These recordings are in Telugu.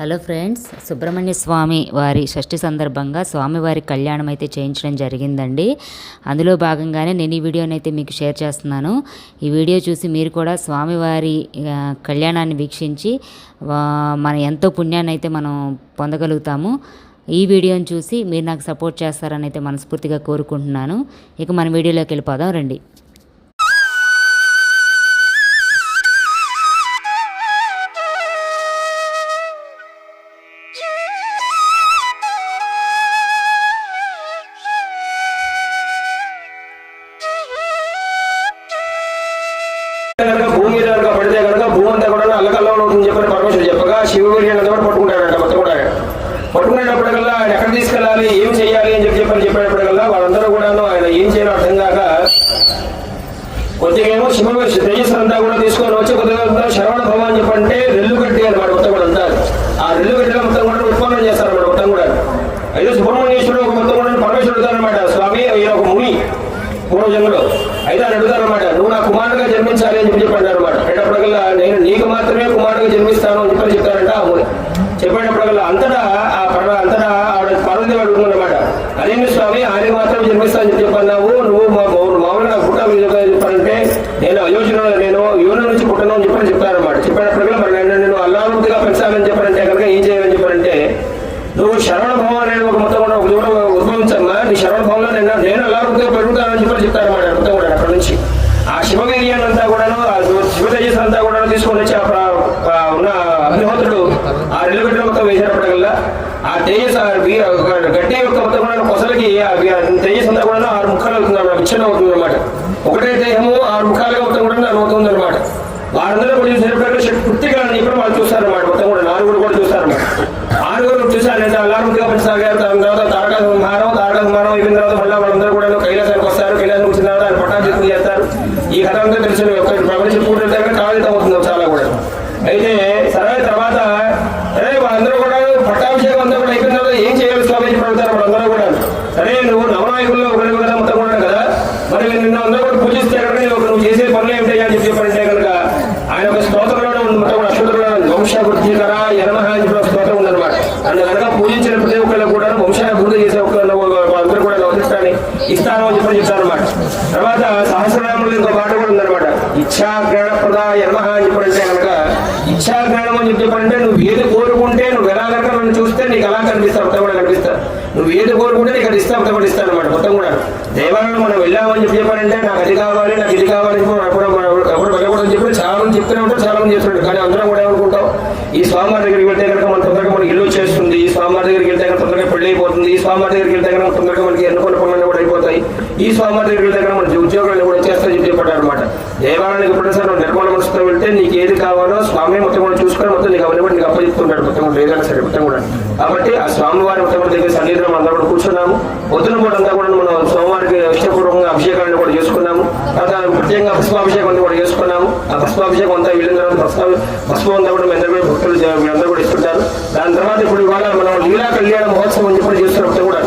హలో ఫ్రెండ్స్ సుబ్రహ్మణ్య స్వామి వారి షష్ఠి సందర్భంగా స్వామివారి కళ్యాణం అయితే చేయించడం జరిగిందండి. అందులో భాగంగానే నేను ఈ వీడియోని అయితే మీకు షేర్ చేస్తున్నాను. ఈ వీడియో చూసి మీరు కూడా స్వామివారి కళ్యాణాన్ని వీక్షించి మన ఎంతో పుణ్యాన్ని అయితే మనం పొందగలుగుతాము. ఈ వీడియోని చూసి మీరు నాకు సపోర్ట్ చేస్తారని అయితే మనస్ఫూర్తిగా కోరుకుంటున్నాను. ఇక మన వీడియోలోకి వెళ్ళిపోదాం రండి. కొద్దిగా ఏమో అంతా కూడా తీసుకొని వచ్చి కొద్దిగా శరవణ భవ అని చెప్పంటే రెల్లు కట్టి అనమాట మొత్తం కూడా అంటారు ఆ రెల్లు కట్టిలో మొత్తం కూడా ఉత్పన్నం చేస్తారన్నమాట మొత్తం కూడా. అయితే సుబ్రహ్మణ్యేశ్వరుడు ఒక మొత్తం కూడా పరమేశ్వరుడు అనమాట స్వామి ఈయన ఒక ముని పూర్వజన్మలో. అయితే ఆయన అడుగుతారనమాట నువ్వు నా కుమారుడుగా జన్మించాలి అని చెప్పి చెప్పాడు అనమాట నేను నీకు మాత్రమే కుమారుడుగా జన్మిస్తాను అని చెప్పని చెప్తారంట ఆ ముని. చెప్పేటప్పటికల్లా అంతటా ఆ పర్వ అంతటా ఆవిడ పార్వదేవి అడుగుతుందన్నమాట అదేంటి స్వామి ఆయన మాత్రం జన్మిస్తా అని చెప్పి చెప్పన్నావు నువ్వు మా మా- మామూలుగా నా పుట్ట చెప్పాలంటే నేను అయోచన నేను యోన నుంచి పుట్టను అని చెప్పని చెప్తారన్నమాట చెప్పేటప్పటికల్లా మరి నన్ను నేను అల్లారుగా పెంచాలని చెప్పారంటే కనుక ఏం చేయాలని చెప్పారంటే నువ్వు శరవణ భవం అనేది ఒక మొత్తం కూడా ఒక దూరం ఉద్భవించమ్మా నీ శరవణ భవంలో నేను నేను అల్లారుగా పెరుగుతానని చెప్పని చెప్తారన్నమాట మొత్తం కూడా అక్కడ నుంచి. ఆ శివ వీర్యాన్ని అంతా కూడాను ఆ శివ తేజస్ అంతా కూడా తీసుకొని వచ్చి ఉన్న అగ్నిహోత్రుడు ఆ రెల్లుగడ్డ మొత్తం వేసేటప్పటికల్లా ఆ తేజస్ ఆ వీ- యొక్క మొత్తం కూడా కొసలకి తేజస్ అంతా కూడా ఆరు ముఖాలు అవుతుంది అన్నమాట విచ్ఛిన్నం అవుతుంది అనమాట ఒకటే దేహము ఆరు ముఖాలుగా మొత్తం కూడా అవుతుంది అనమాట వారందరూ కూడా చూసేటప్పుడు శక్తి పుట్టికలను చెప్పి వాళ్ళు చూస్తారన్నమాట మొత్తం కూడా నాలుగురు కూడా చూస్తారన్నమాట ఆరుగురు చూసారంటే అల్లారుగా పంచసాగారు దాని తర్వాత తారక సంహారం తారక సంహారం అయిపోయిన తర్వాత మళ్ళీ వాళ్ళందరూ కూడా కైలాసానికి వస్తారు కైలాసానికి వచ్చిన తర్వాత ఆయన పట్టాభిషేకం చేస్తారు ఈ కథ అంతా తెలిసిన ఒక ప్రపంచం పూర్తి కాగితం అవుతుంది చాలా కూడా అయితే సరే తర్వాత సరే వాళ్ళందరూ కూడా పట్టాభిషేకం అంతా కూడా అయిపోయిన తర్వాత ఏం చేయాలి స్వామి అని అడుగుతారు వాళ్ళందరూ కూడా సరే నువ్వు నవనాయకుల్లో ఒకరివి కదా మొత్తం కూడా కదా మరి నిన్ను అందరూ కూడా పూజిస్తే కనుక నువ్వు నువ్వు చేసే పనులు ఏమిటి అని చెప్పి చెప్పారంటే కనుక ఆయన ఒక స్తోత్రంలోనే ఉంది మొత్తం కూడా అశ్వతుల్లో వంశాభివృద్ధికర యనమహ అని చెప్పి ఒక స్తోత్రం ఉందన్నమాట అన్న కనుక పూజించిన ప్రతి ఒక్కళ్ళు కూడా వంశాభివృద్ధి చేసే ఒక్కళ్ళు అందరూ కూడా నవశిష్టాన్ని ఇస్తాను అని చెప్పి చెప్తారు అనమాట తర్వాత సహస్రనామంలో ఇంకో పాట కూడా ఉందన్నమాట ఇచ్ఛా జ్ఞానప్రద అంటే కనుక ఇచ్ఛా జ్ఞానం అని చెప్పి నువ్వు ఏది కోరుకుంటే నువ్వు ఎలా నన్ను చూస్తే నీకు అలా కనిపిస్తావు మొత్తం కూడా కనిపిస్తా. నువ్వు ఏది కోరుకుంటే నీకు అది ఇస్తావు మొత్తం కూడా ఇస్తాను అనమాట మొత్తం కూడా దేవాలయంలో మనం వెళ్ళామని చెప్పి చెప్పారంటే నాకు అది కావాలి నాకు ఇది కావాలి అప్పుడు చెప్పి వెళ్ళకూడదని చెప్పి చాలా మంది చెప్తూనే ఉంటారు చాలా మంది చేస్తున్నాడు కానీ అందరం కూడా ఏమనుకుంటాం ఈ స్వామివారి దగ్గరికి వెళ్తే కనుక మన తొందరగా మనకి ఇల్లు వచ్చేస్తుంది ఈ స్వామివారి దగ్గరికి వెళ్తే కనుక తొందరగా పెళ్ళి అయిపోతుంది ఈ స్వామివారి దగ్గరికి వెళ్తే కనుక తొందరగా మనకి ఎన్నుకున్న పనులన్నీ కూడా అయిపోతాయి ఈ స్వామివారి దగ్గరికి వెళ్తే కనుక మనకి ఉద్యోగాలు కూడా చేస్తాయని చెప్పి చెప్పాడు అనమాట దేవాలయానికి ఎప్పుడైనా అంటే నీకు ఏది కావాలో స్వామి మొత్తం కూడా చూసుకొని మొత్తం నీకు అవన్నీ కూడా నీకు అప్పచెప్తుంటాడు. మొత్తం కూడా ఏదైనా సరే మొత్తం కూడా. కాబట్టి ఆ స్వామివారి మొత్తం కూడా దగ్గర సన్నిధిలో అందరూ కూడా కూర్చున్నాము. పొద్దున కూడా అంతా కూడా మనం సోమవారికి ఇష్టపూర్వకంగా అభిషేకాన్ని కూడా చేసుకున్నాము. తర్వాత ప్రత్యేకంగా పుష్పాభిషేకం అంతా కూడా చేసుకున్నాము. ఆ పుష్పాభిషేకం అంతా వెళ్ళిన తర్వాత పుష్ప పుష్పం అంతా కూడా మీ అందరూ కూడా భక్తులు అందరూ కూడా ఇస్తుంటారు. దాని తర్వాత ఇప్పుడు ఇవాళ మనం లీలా కళ్యాణ మహోత్సవం అని చెప్పి చేస్తున్నప్పుడు కూడా.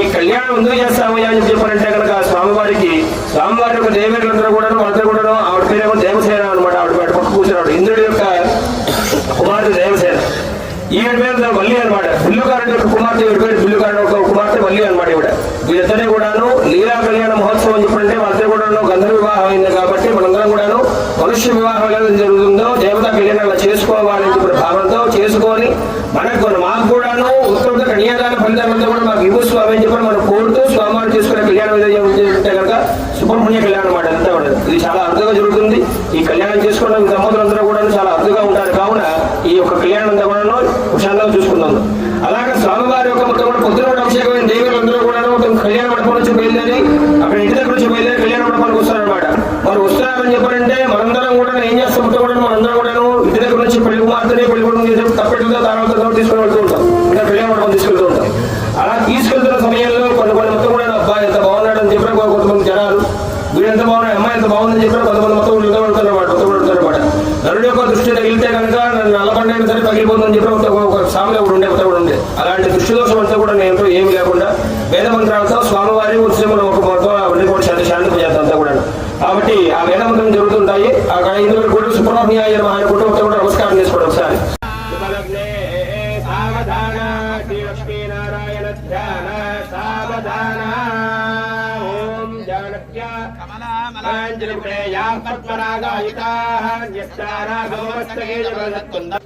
ఈ కళ్యాణం ఎందుకు చేస్తామయ్యా అని చెప్పారంటే కనుక స్వామివారికి స్వామివారి యొక్క దేవేరులందరూ కూడా వాళ్ళందరూ కూడా ఈవిడ పేరు వల్లి అనమాట. బిల్లుకారుడి యొక్క కుమార్తె ఈవిడ పేరు బిల్లుకారుడు ఒక కుమార్తె వల్లి అనమాట ఈవిడ. వీళ్ళిద్దరే కూడాను లీలా కళ్యాణ మహోత్సవం చెప్పంటే వాళ్ళిద్దరు కూడాను గంధర్వ వివాహం అయింది కాబట్టి మనందరం కూడాను మనుష్య వివాహం ఎలా జరుగుతుందో దేవతా కళ్యాణం అలా చేసుకోవాలని చెప్పిన భావంతో చేసుకొని మనకు మాకు కూడాను ఉత్తర కన్యాదాన ఫలితం అంతా కూడా మాకు ఇవ్వు స్వామి అని చెప్పి మనం కోరుతూ స్వామివారు చేసుకునే కళ్యాణం ఏదైతే ఉంటే కనుక సుబ్రహ్మణ్య కళ్యాణం అన్నమాట అంతా కూడా ఇది చాలా అరుదుగా జరుగుతుంది ఈ కళ్యాణం చేసుకోవడం దంపతులందరూ కూడా చాలా అరుదుగా ఉంటారు కావున ఈ యొక్క కళ్యాణం అంతా కూడా ప్రశాంతంగా చూసుకుందాం అలాగే స్వామివారి యొక్క మొత్తం కూడా పొద్దున కూడా అభిషేకమైన దేవులందరూ కూడా మొత్తం కళ్యాణ మండపం నుంచి బయలుదేరి అక్కడ ఇంటి దగ్గర నుంచి బయలుదేరి కళ్యాణ మండపానికి వస్తారనమాట వారు వస్తున్నారని చెప్పారంటే మనందరం కూడా ఏం చేస్తాం మొత్తం కూడా మనందరం కూడా ఇంటి దగ్గర నుంచి పెళ్ళి కుమార్తెని పెళ్ళి కొడుకు చేసే తప్పెట్టుగా తర్వాత తీసుకుని వెళ్తూ ఉంటాం ఇంకా కళ్యాణ మండపం తీసుకెళ్తూ ఉంటాం అలా తీసుకెళ్తున్న సమయంలో కొన్ని కొన్ని మొత్తం కూడా అబ్బాయి ఎంత బాగున్నాడు అని చెప్పిన కొంతమంది జనాలు వీడు ఎంత బాగున్నాడు అమ్మాయి ఎంత బాగుందని చెప్పిన కొంతమంది మొత్తం వెళ్తూ ఉంటారు అనమాట మొత్తం వెళ్తారు అనమాట నరుడు యొక్క దృష్టి కనుక నన్ను నల్లబండైనా సరే తగిలిపోతుందని చెప్పి ఒక- ఒక- ఒక సామెత ఉండే మొత్తం ఉండే. అలాంటి దృష్టిదోషం అంతా కూడా నేను ఏమి లేకుండా వేద మంత్రాలతో స్వామివారి ఉత్సవం ఒక మొత్తం అవన్నీ కూడా శాంతి శాంతి చేస్తాం అంతా కూడా కాబట్టి ఆ వేద మంత్రం జరుగుతుంటాయి. ఆ ఇందులో కూడా సుబ్రహ్మణ్య ఆయన కుటుంబంతో కూడా నమస్కారం చేసుకోండి ఒకసారి. సావధాన శ్రీ లక్ష్మీనారాయణ ధ్యాన సావధాన पुष्पाञ्जलिपुरेयाः पद्मरागायिताः यस्ता राघवस्तके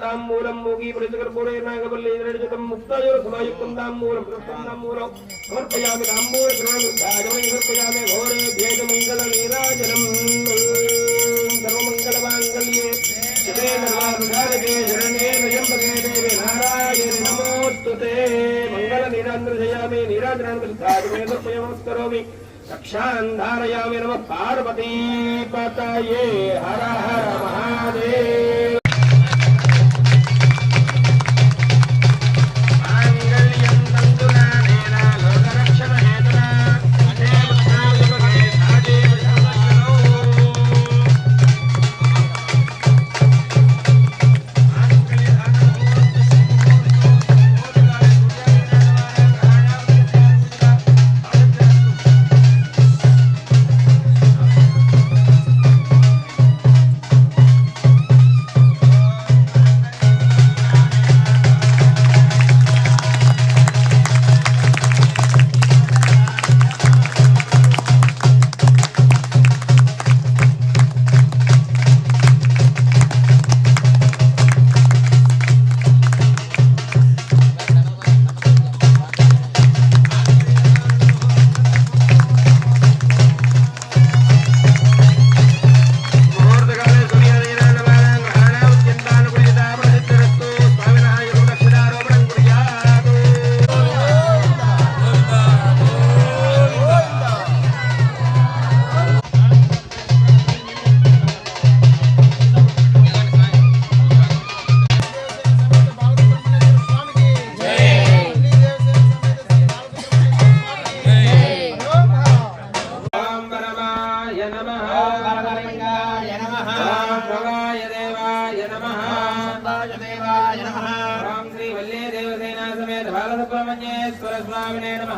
తాంబూలం మూగి మృతకర్పూరే నాగవల్లి ఇంద్రజతం ముక్తాయోర సమాయుక్తం తాంబూలం కృష్ణం తాంబూలం సమర్పయామి తాంబూల ఆచమనీ సమర్పయామి ఘోరే భేద మంగళ నీరాజనం. సర్వమంగళ మాంగళ్యే శివే సర్వార్థాలకే శరణే నయంబకే దేవి నారాయణ నమోస్తుతే. మంగళ నీరాంధ్రజయామి నీరాజనాన్ని సమర్పయామి రక్షాన్ ధారయామి నమ పార్వతీ పతయే. హర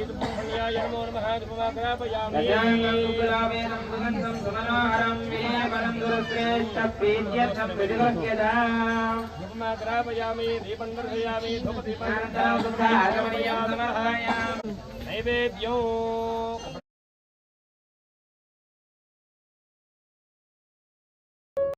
ధూమో వాం వనస్పతిర్భవేతివే నానాగజయసుదయతః